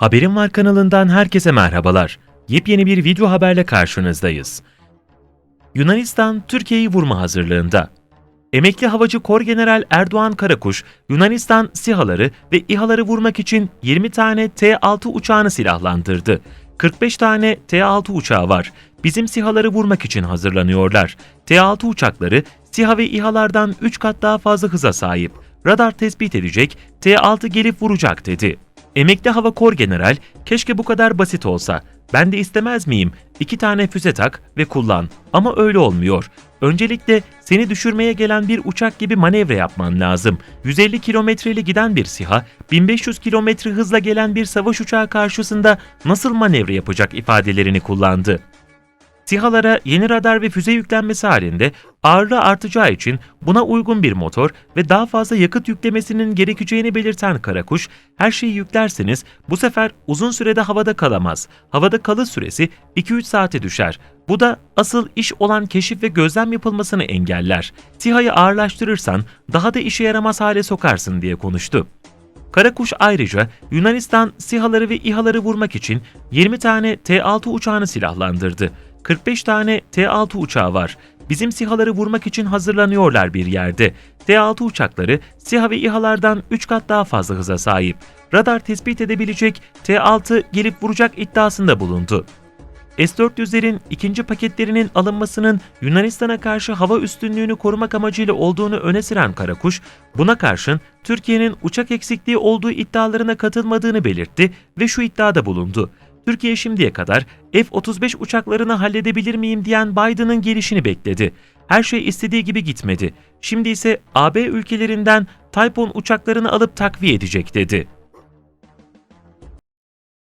Haberim Var kanalından herkese merhabalar. Yepyeni bir video haberle karşınızdayız. Yunanistan Türkiye'yi vurma hazırlığında. Emekli havacı Korgeneral Erdoğan Karakuş, Yunanistan SİHA'ları ve İHA'ları vurmak için 20 tane T-6 uçağını silahlandırdı. 45 tane T-6 uçağı var. Bizim SİHA'ları vurmak için hazırlanıyorlar. T-6 uçakları SİHA ve İHA'lardan 3 kat daha fazla hıza sahip. Radar tespit edecek, T-6 gelip vuracak dedi. Emekli Hava Kor General, keşke bu kadar basit olsa. Ben de istemez miyim? İki tane füze tak ve kullan. Ama öyle olmuyor. Öncelikle seni düşürmeye gelen bir uçak gibi manevra yapman lazım. 150 kilometreli giden bir SİHA, 1500 kilometre hızla gelen bir savaş uçağı karşısında nasıl manevra yapacak ifadelerini kullandı. SİHA'lara yeni radar ve füze yüklenmesi halinde ağırlığı artacağı için buna uygun bir motor ve daha fazla yakıt yüklemesinin gerekeceğini belirten Karakuş, her şeyi yüklerseniz bu sefer uzun sürede havada kalamaz. Havada kalış süresi 2-3 saate düşer. Bu da asıl iş olan keşif ve gözlem yapılmasını engeller. SİHA'yı ağırlaştırırsan daha da işe yaramaz hale sokarsın diye konuştu. Karakuş ayrıca Yunanistan SİHA'ları ve İHA'ları vurmak için 20 tane T-6 uçağını silahlandırdı. 45 tane T-6 uçağı var. Bizim SİHA'ları vurmak için hazırlanıyorlar bir yerde. T-6 uçakları SİHA ve İHA'lardan 3 kat daha fazla hıza sahip. Radar tespit edebilecek T-6 gelip vuracak iddiasında bulundu. S-400'lerin ikinci paketlerinin alınmasının Yunanistan'a karşı hava üstünlüğünü korumak amacıyla olduğunu öne süren Karakuş, buna karşın Türkiye'nin uçak eksikliği olduğu iddialarına katılmadığını belirtti ve şu iddiada bulundu. Türkiye şimdiye kadar F-35 uçaklarını halledebilir miyim diyen Biden'ın gelişini bekledi. Her şey istediği gibi gitmedi. Şimdi ise AB ülkelerinden Typhoon uçaklarını alıp takviye edecek dedi.